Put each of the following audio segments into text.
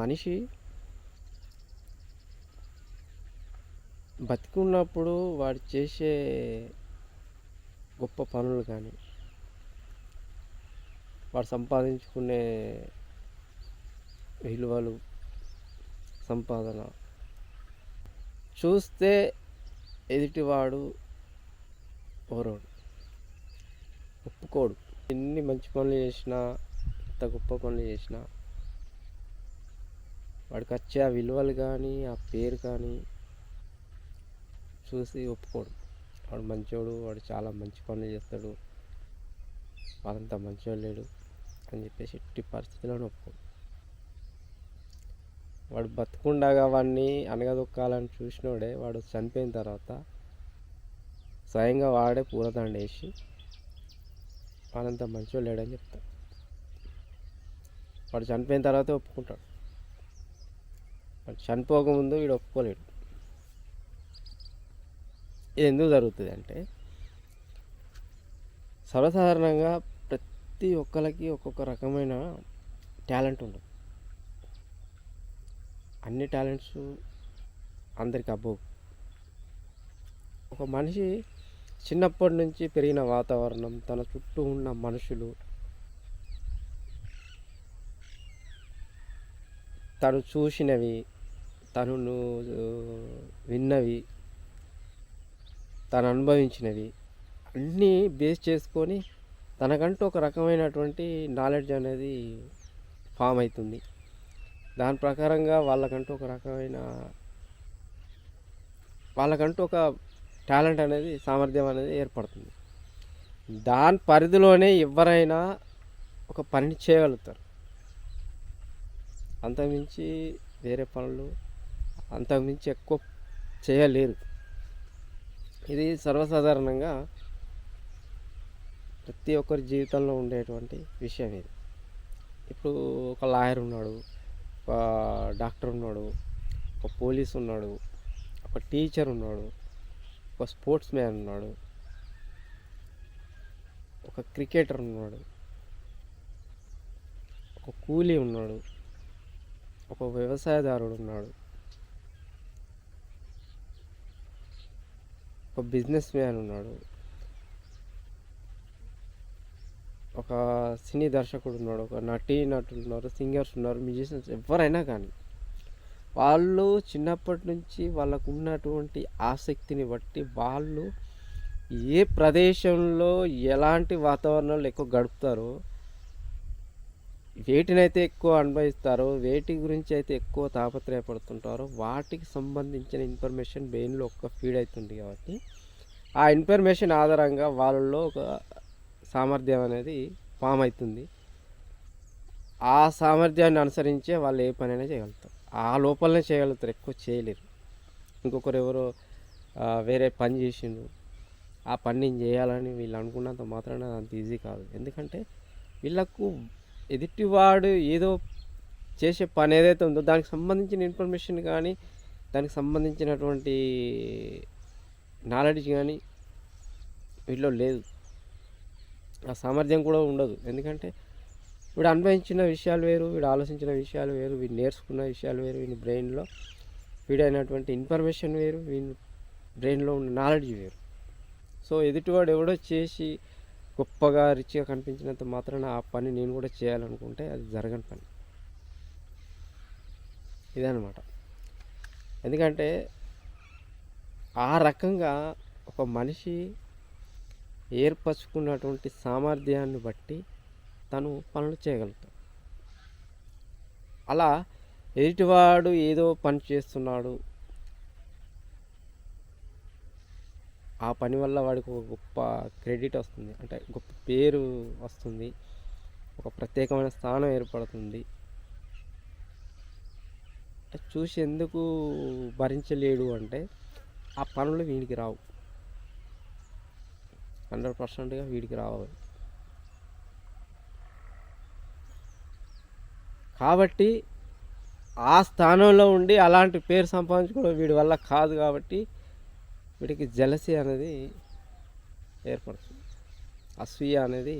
మనిషి బతికున్నప్పుడు వాడు చేసే గొప్ప పనులు కానీ వాడు సంపాదించుకునే విలువలు సంపాదన చూస్తే ఎదుటివాడు ఓరోడు ఒప్పుకోడు. ఎన్ని మంచి పనులు చేసినా ఎంత గొప్ప పనులు చేసినా వాడికి వచ్చే ఆ విలువలు కానీ ఆ పేరు కానీ చూసి ఒప్పుకోడు. వాడు మంచోడు వాడు చాలా మంచి పనులు చేస్తాడు. వాళ్ళంతా మంచోడు లేడు అని చెప్పేసి ఎట్టి పరిస్థితుల్లో ఒప్పుకోడు. వాడు బతుకుండగా వాడిని అనగదొక్కాలని చూసినోడే వాడు చనిపోయిన తర్వాత స్వయంగా వాడే పూలదండ వేసి వాళ్ళంతా మంచోడు లేడని చెప్తాడు. వాడు చనిపోయిన తర్వాత ఒప్పుకుంటాడు. చనిపోకముందు వీడు ఒప్పుకోలేడు. ఇది ఎందుకు జరుగుతుంది అంటే సర్వసాధారణంగా ప్రతి ఒక్కరికి ఒక్కొక్క రకమైన టాలెంట్ ఉంటుంది. అన్ని టాలెంట్స్ అందరికి అబ్బవు ఒక మనిషి చిన్నప్పటి నుంచి పెరిగిన వాతావరణం తన చుట్టూ ఉన్న మనుషులు తను చూసినవి తను విన్నవి తను అనుభవించినవి. అన్నీ బేస్ చేసుకొని తనకంటూ ఒక రకమైనటువంటి నాలెడ్జ్ అనేది ఫామ్ అవుతుంది. దాని ప్రకారంగా వాళ్ళకంటూ ఒక రకమైన వాళ్ళకంటూ ఒక టాలెంట్ అనేది సామర్థ్యం అనేది ఏర్పడుతుంది. దాని పరిధిలోనే ఎవరైనా ఒక పనిని చేయగలుగుతారు. అంతకుమించి వేరే పనులు అంతకుమించి ఎక్కువ చేయలేరు ఇది సర్వసాధారణంగా ప్రతి ఒక్కరి జీవితంలో ఉండేటువంటి విషయం ఇది. ఇప్పుడు ఒక లాయర్ ఉన్నాడు ఒక డాక్టర్ ఉన్నాడు ఒక పోలీస్ ఉన్నాడు ఒక టీచర్ ఉన్నాడు ఒక స్పోర్ట్స్ మ్యాన్ ఉన్నాడు ఒక క్రికెటర్ ఉన్నాడు ఒక కూలీ ఉన్నాడు ఒక వ్యవసాయదారుడు ఉన్నాడు ఒక బిజినెస్ మ్యాన్ ఉన్నాడు. ఒక సినీ దర్శకుడు ఉన్నాడు ఒక నటీ నటులు ఉన్నారు సింగర్స్ ఉన్నారు మ్యూజిషియన్స్ ఎవరైనా కానీ. వాళ్ళు చిన్నప్పటి నుంచి వాళ్ళకు ఉన్నటువంటి ఆసక్తిని బట్టి వాళ్ళు ఏ ప్రదేశంలో ఎలాంటి వాతావరణంలో ఎక్కువ గడుపుతారో వేటినైతే ఎక్కువ అనుభవిస్తారో వేటి గురించి అయితే ఎక్కువ తాపత్రయపడుతుంటారో వాటికి సంబంధించిన ఇన్ఫర్మేషన్ బ్రెయిన్లో ఒక్క ఫీడ్ అవుతుంది కాబట్టి ఆ ఇన్ఫర్మేషన్ ఆధారంగా వాళ్ళల్లో ఒక సామర్థ్యం అనేది ఫామ్ అవుతుంది. ఆ సామర్థ్యాన్ని అనుసరించే వాళ్ళు ఏ పనైనా చేయగలుగుతారు. ఆ లోపలనే చేయగలుగుతారు ఎక్కువ చేయలేరు. ఇంకొకరు ఎవరో వేరే పని చేసిండ్రు. ఆ పని నేను చేయాలని వీళ్ళు అనుకున్నంత మాత్రాన అంత ఈజీ కాదు. ఎందుకంటే వీళ్ళకు ఎదుటివాడు ఏదో చేసే పని ఏదైతే ఉందో దానికి సంబంధించిన ఇన్ఫర్మేషన్ కానీ దానికి సంబంధించినటువంటి నాలెడ్జ్ కానీ వీటిలో లేదు. ఆ సామర్థ్యం కూడా ఉండదు. ఎందుకంటే వీడు అనుభవించిన విషయాలు వేరు వీడు ఆలోచించిన విషయాలు వేరు వీడు నేర్చుకున్న విషయాలు వేరు వీడి బ్రెయిన్లో వీడైనటువంటి ఇన్ఫర్మేషన్ వేరు వీని బ్రెయిన్లో ఉన్న నాలెడ్జ్ వేరు. సో ఎదుటివాడు ఎవడో చేసి గొప్పగా రిచ్గా కనిపించినంత మాత్రాన ఆ పని నేను కూడా చేయాలనుకుంటే అది జరగని పని. ఇదనమాట ఎందుకంటే ఆ రకంగా ఒక మనిషి ఏర్పరచుకున్నటువంటి సామర్థ్యాన్ని బట్టి తను పనులు చేయగలుగుతాడు. అలా ఎదుటివాడు ఏదో పని చేస్తున్నాడు ఆ పని వల్ల వాడికి ఒక గొప్ప క్రెడిట్ వస్తుంది. అంటే గొప్ప పేరు వస్తుంది. ఒక ప్రత్యేకమైన స్థానం ఏర్పడుతుంది. చూసి ఎందుకు భరించలేడు అంటే ఆ పనులు వీడికి రావు. హండ్రెడ్ పర్సెంట్గా వీడికి రావు. కాబట్టి ఆ స్థానంలో ఉండి అలాంటి పేరు సంపాదించుకోవడం వీడి వల్ల కాదు కాబట్టి వీడికి జలసి అనేది ఏర్పడుతుంది. అసూయ అనేది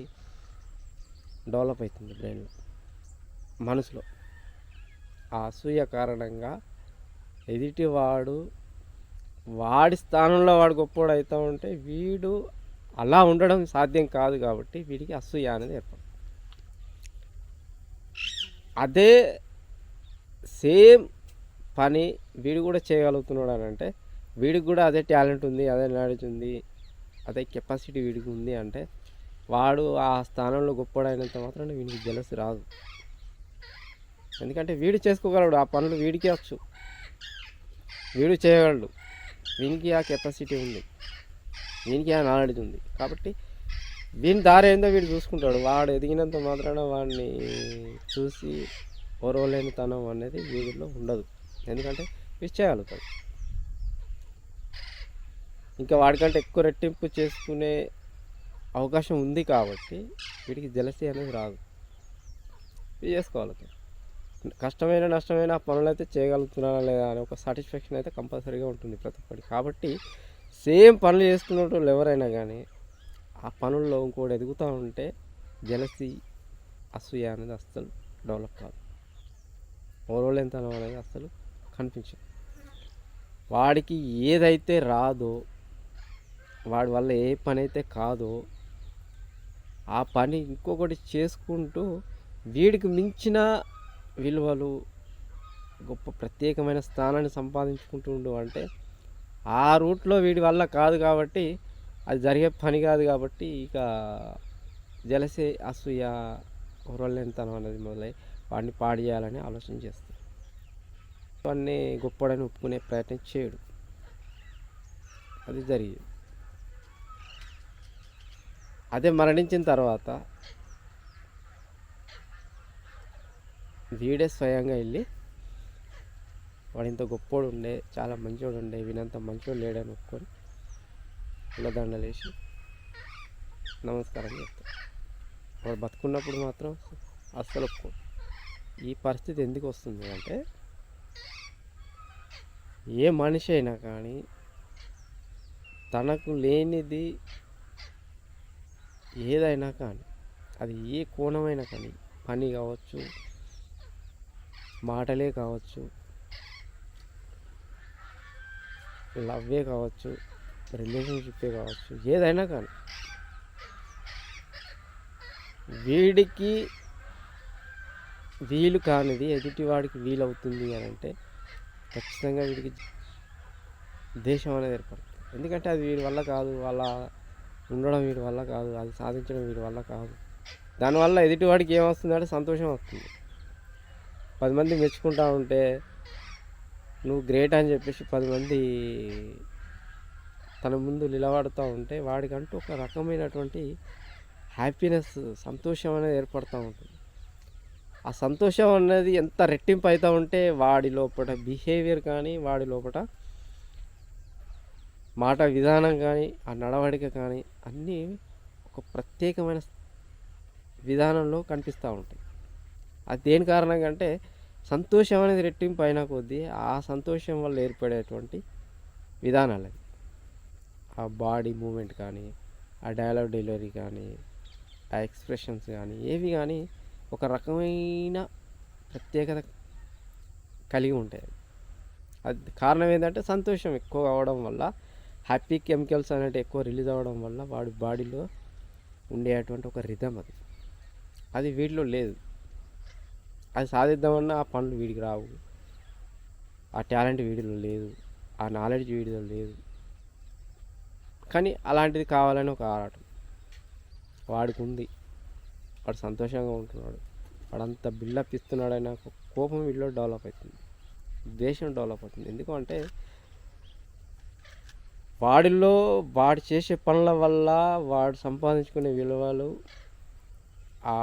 డెవలప్ అవుతుంది బ్రెయిన్లో మనసులో. ఆ అసూయ కారణంగా ఎదుటివాడు వాడి స్థానంలో వాడు గొప్పోడు అవుతూ ఉంటే వీడు అలా ఉండడం సాధ్యం కాదు కాబట్టి వీడికి అసూయ అనేది ఏర్పడుతుంది. అదే సేమ్ పని వీడు కూడా చేయగలుగుతున్నాడు అని అంటే వీడికి కూడా అదే టాలెంట్ ఉంది అదే నాలెడ్జ్ ఉంది అదే కెపాసిటీ వీడికి ఉంది అంటే వాడు ఆ స్థానంలో గొప్పడైనంత మాత్రాన వీడికి జలసి రాదు. ఎందుకంటే వీడు చేసుకోగలడు ఆ పనులు వీడికి వచ్చు. వీడు చేయగలడు. వీనికి ఆ కెపాసిటీ ఉంది. వీనికి ఆ నాలెడ్జ్ ఉంది. కాబట్టి వీని దారి ఏందో వీడు చూసుకుంటాడు. వాడు ఎదిగినంత మాత్రాన వాడిని చూసి ఓరవలేని తనం అనేది వీడిలో ఉండదు. ఎందుకంటే వీడు చేయగలుగుతాడు ఇంకా వాడికంటే ఎక్కువ రెట్టింపు చేసుకునే అవకాశం ఉంది కాబట్టి వీడికి జలసి అనేది రాదు. చేసుకోవాలి కష్టమైన నష్టమైన ఆ పనులు అయితే చేయగలుగుతున్నారా లేదా అనే ఒక సాటిస్ఫాక్షన్ అయితే కంపల్సరీగా ఉంటుంది ప్రతి ఒక్కటి కాబట్టి సేమ్ పనులు చేసుకున్నట్టు ఎవరైనా కానీ ఆ పనుల్లో ఇంకోటి ఎదుగుతూ ఉంటే జలసి అసూయ అనేది అస్సలు డెవలప్ కాదు. ఓరోళ్ళెంతనం అనేది అస్సలు కనిపించదు. వాడికి ఏదైతే రాదో వాడి వల్ల ఏ పని అయితే కాదో ఆ పని ఇంకొకటి చేసుకుంటూ వీడికి మించిన విలువలు గొప్ప ప్రత్యేకమైన స్థానాన్ని సంపాదించుకుంటుండు అంటే ఆ రూట్లో వీడి వల్ల కాదు కాబట్టి అది జరిగే పని కాదు కాబట్టి ఇక జలసే అసూయ ఒరవలేనితనం అనేది మొదలై వాడిని పాడు చేయాలని ఆలోచన చేస్తాడు. వాడిని గొప్పడని ఒప్పుకునే ప్రయత్నం చేయడు. అది జరిగేది. అదే మరణించిన తర్వాత వీడే స్వయంగా వెళ్ళి వాడు ఇంత గొప్పోడు ఉండే చాలా మంచోడు ఉండే వీనంత మంచోడు లేడని ఒప్పుకొని దండలు వేసి నమస్కారం చెప్తాడు. వాడు బతుకున్నప్పుడు మాత్రం అస్సలు ఒప్పుకో ఈ పరిస్థితి ఎందుకు వస్తుంది అంటే ఏ మనిషి అయినా కానీ తనకు లేనిది ఏదైనా కానీ అది ఏ కోణమైనా కానీ పని కావచ్చు మాటలే కావచ్చు లవ్వే కావచ్చు రిలేషన్షిప్పే కావచ్చు ఏదైనా కానీ. వీడికి వీలు కానిది ఎదుటివాడికి వీలవుతుంది అని అంటే ఖచ్చితంగా వీడికి దేశం అనేది ఏర్పడుతుంది. ఎందుకంటే అది వీడి వల్ల కాదు వాళ్ళ ఉండడం వీడి వల్ల కాదు అది సాధించడం వీడి వల్ల కాదు. దానివల్ల ఎదుటివాడికి ఏమొస్తుందంటే సంతోషం వస్తుంది. పది మంది మెచ్చుకుంటా ఉంటే నువ్వు గ్రేట్ అని చెప్పేసి పది మంది తన ముందు నిలబడుతూ ఉంటే వాడికంటూ ఒక రకమైనటువంటి హ్యాపీనెస్ సంతోషం అనేది ఏర్పడుతూ ఉంటుంది. ఆ సంతోషం అనేది ఎంత రెట్టింపు అవుతూ ఉంటే వాడి లోపల బిహేవియర్ కానీ వాడి లోపల మాట విధానం కానీ ఆ నడవడిక కానీ అన్నీ ఒక ప్రత్యేకమైన విధానంలో కనిపిస్తూ ఉంటాయి. అది దేని కారణంగా అంటే సంతోషం అనేది రెట్టింపు అయినా కొద్దీ ఆ సంతోషం వల్ల ఏర్పడేటువంటి విధానాలు అవి. ఆ బాడీ మూమెంట్ కానీ ఆ డైలాగ్ డెలివరీ కానీ ఆ ఎక్స్ప్రెషన్స్ కానీ ఏవి కానీ ఒక రకమైన ప్రత్యేకత కలిగి ఉంటాయి. అది కారణం ఏంటంటే సంతోషం ఎక్కువ అవడం వల్ల హ్యాపీ కెమికల్స్ అనేవి ఎక్కువ రిలీజ్ అవ్వడం వల్ల వాడి బాడీలో ఉండేటువంటి ఒక రిధం అది. అది వీటిలో లేదు. అది సాధిద్దామన్నా ఆ పనులు వీడికి రావు. ఆ టాలెంట్ వీడిలో లేదు. ఆ నాలెడ్జ్ వీడిలో లేదు. కానీ అలాంటిది కావాలని ఒక ఆరాటం. వాడికి ఉంది వాడు సంతోషంగా ఉంటున్నాడు. వాడంత బిల్డప్ ఇస్తున్నాడని కోపం వీడిలో డెవలప్ అవుతుంది. దేశం డెవలప్ అవుతుంది. ఎందుకంటే వాడిలో వాడు చేసే పనుల వల్ల వాడు సంపాదించుకునే విలువలు ఆ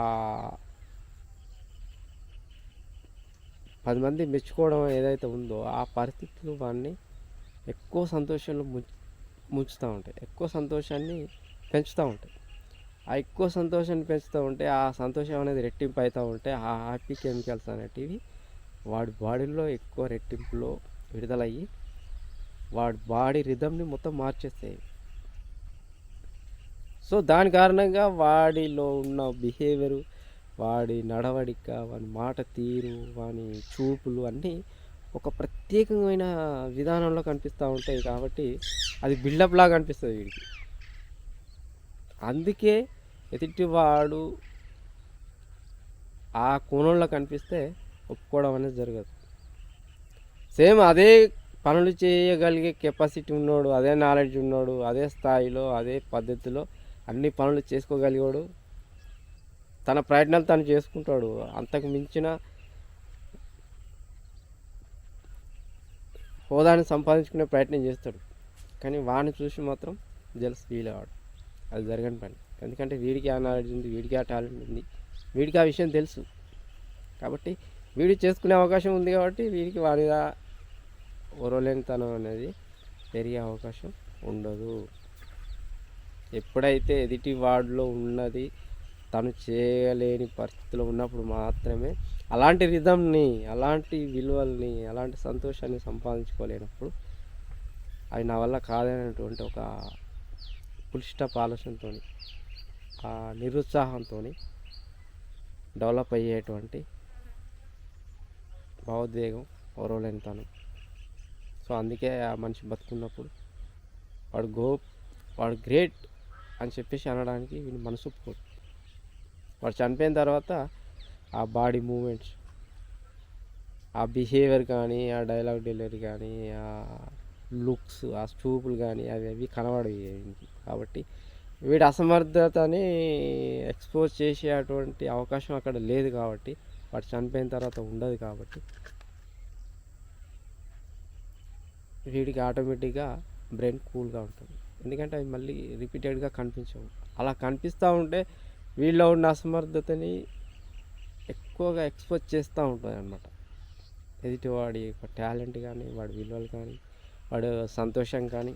పది మంది మెచ్చుకోవడం ఏదైతే ఉందో ఆ పరిస్థితులు వాడిని ఎక్కువ సంతోషంలో ముంచు ముంచుతూ ఉంటాయి. ఎక్కువ సంతోషాన్ని పెంచుతూ ఉంటాయి. ఆ ఎక్కువ సంతోషాన్ని పెంచుతూ ఉంటే ఆ సంతోషం అనేది రెట్టింపు అవుతూ ఉంటే ఆ హ్యాపీ కెమికల్స్ అనేటివి వాడి బాడీలో ఎక్కువ రెట్టింపులో విడుదలయ్యి వాడి బాడీ రిధమ్ని మొత్తం మార్చేస్తాయి. సో దాని కారణంగా వాడిలో ఉన్న బిహేవియర్ వాడి నడవడిక వాని మాట తీరు వాని చూపులు అన్నీ ఒక ప్రత్యేకమైన విధానంలో కనిపిస్తూ ఉంటాయి కాబట్టి అది బిల్డప్ లాగా అనిపిస్తుంది వీడికి. అందుకే ఎదుటివాడు ఆ కోణంలో కనిపిస్తే ఒప్పుకోవడం అనేది జరగదు. సేమ్ అదే పనులు చేయగలిగే కెపాసిటీ ఉన్నాడు అదే నాలెడ్జ్ ఉన్నాడు అదే స్థాయిలో అదే పద్ధతిలో అన్ని పనులు చేసుకోగలిగాడు తన ప్రయత్నాలు తను చేసుకుంటాడు. అంతకు మించిన హోదాని సంపాదించుకునే ప్రయత్నం చేస్తాడు. కానీ వాడిని చూసి మాత్రం జలస్ ఫీల్ అవ్వడు అది జరగని పని. ఎందుకంటే వీడికి ఆ నాలెడ్జ్ ఉంది వీడికి ఆ టాలెంట్ ఉంది వీడికి ఆ విషయం తెలుసు. కాబట్టి వీడు చేసుకునే అవకాశం ఉంది కాబట్టి వీడికి వాడిగా ఒరలేనితనం అనేది పెరిగే అవకాశం ఉండదు. ఎప్పుడైతే ఎదుటి వార్డులో ఉన్నది తను చేయలేని పరిస్థితిలో ఉన్నప్పుడు మాత్రమే అలాంటి రిధంని అలాంటి విలువల్ని అలాంటి సంతోషాన్ని సంపాదించుకోలేనప్పుడు అవి నా వల్ల కాదనేటువంటి ఒక పులిస్టప్ ఆలోచనతో ఆ నిరుత్సాహంతో డెవలప్ అయ్యేటువంటి భావోద్వేగం ఓరవలేనితనం సో అందుకే ఆ మనిషి బతుకున్నప్పుడు వాడు గో వాడు గ్రేట్ అని చెప్పేసి అనడానికి వీని మనసు ఒప్పుకోడు. వాడు చనిపోయిన తర్వాత ఆ బాడీ మూమెంట్స్ ఆ బిహేవియర్ కానీ ఆ డైలాగ్ డెలివరీ కానీ ఆ లుక్స్ ఆ చూపులు కానీ అవి అవి కనబడేవి కాబట్టి వీడి అసమర్థతని ఎక్స్పోజ్ చేసే అటువంటి అవకాశం అక్కడ లేదు కాబట్టి వాడు చనిపోయిన తర్వాత ఉండదు కాబట్టి వీడికి ఆటోమేటిక్గా బ్రెయిన్ కూల్గా ఉంటుంది. ఎందుకంటే అవి మళ్ళీ రిపీటెడ్గా కనిపించవు. అలా కనిపిస్తూ ఉంటే వీళ్ళలో ఉన్న అసమర్థతని ఎక్కువగా ఎక్స్పోజ్ చేస్తూ ఉంటుంది అనమాట ఎదుటి వాడి యొక్క టాలెంట్ కానీ వాడి విలువలు కానీ వాడి సంతోషం కానీ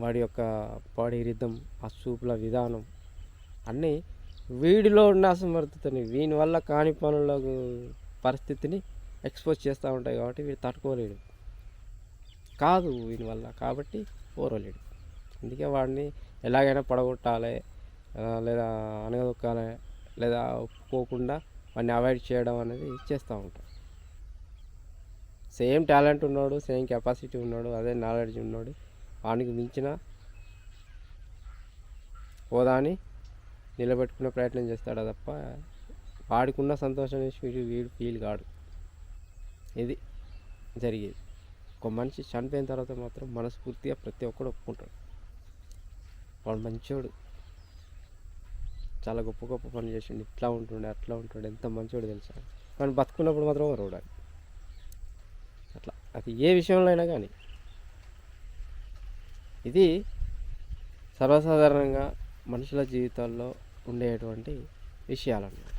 వాడి యొక్క బాడీ రిధం ఆ చూపుల విధానం అన్నీ వీడిలో ఉన్న అసమర్థతని వీని వల్ల కాని పనుల పరిస్థితిని ఎక్స్పోజ్ చేస్తూ ఉంటాయి కాబట్టి వీడు తట్టుకోలేడు. కాదు వీని వల్ల కాబట్టి ఓరలేడు అందుకే వాడిని ఎలాగైనా పడగొట్టాలి లేదా అనగదొక్కాలి లేదా ఒప్పుకోకుండా వాడిని అవాయిడ్ చేయడం అనేది చేస్తూ ఉంటాం. సేమ్ టాలెంట్ ఉన్నాడు సేమ్ కెపాసిటీ ఉన్నాడు అదే నాలెడ్జ్ ఉన్నాడు వానికి మించిన హోదాని నిలబెట్టుకునే ప్రయత్నం చేస్తాడు తప్ప వాడికున్న సంతోషం వీడు వీడు ఫీల్ కాడు. ఇది జరిగేది. ఒక మనిషి చనిపోయిన తర్వాత మాత్రం మనస్ఫూర్తిగా ప్రతి ఒక్కడు ఒప్పుకుంటాడు. వాడు మంచోడు. చాలా గొప్ప గొప్ప పనులు చేసిండు. ఇట్లా ఉంటుండే అట్లా ఉంటుండే. ఎంత మంచోడు తెలుసా? కానీ బతుకున్నప్పుడు మాత్రం రోడాలి అట్లా. అది ఏ విషయంలో అయినా కానీ. ఇది సర్వసాధారణంగా మనుషుల జీవితాల్లో ఉండేటువంటి విషయాలన్నమాట.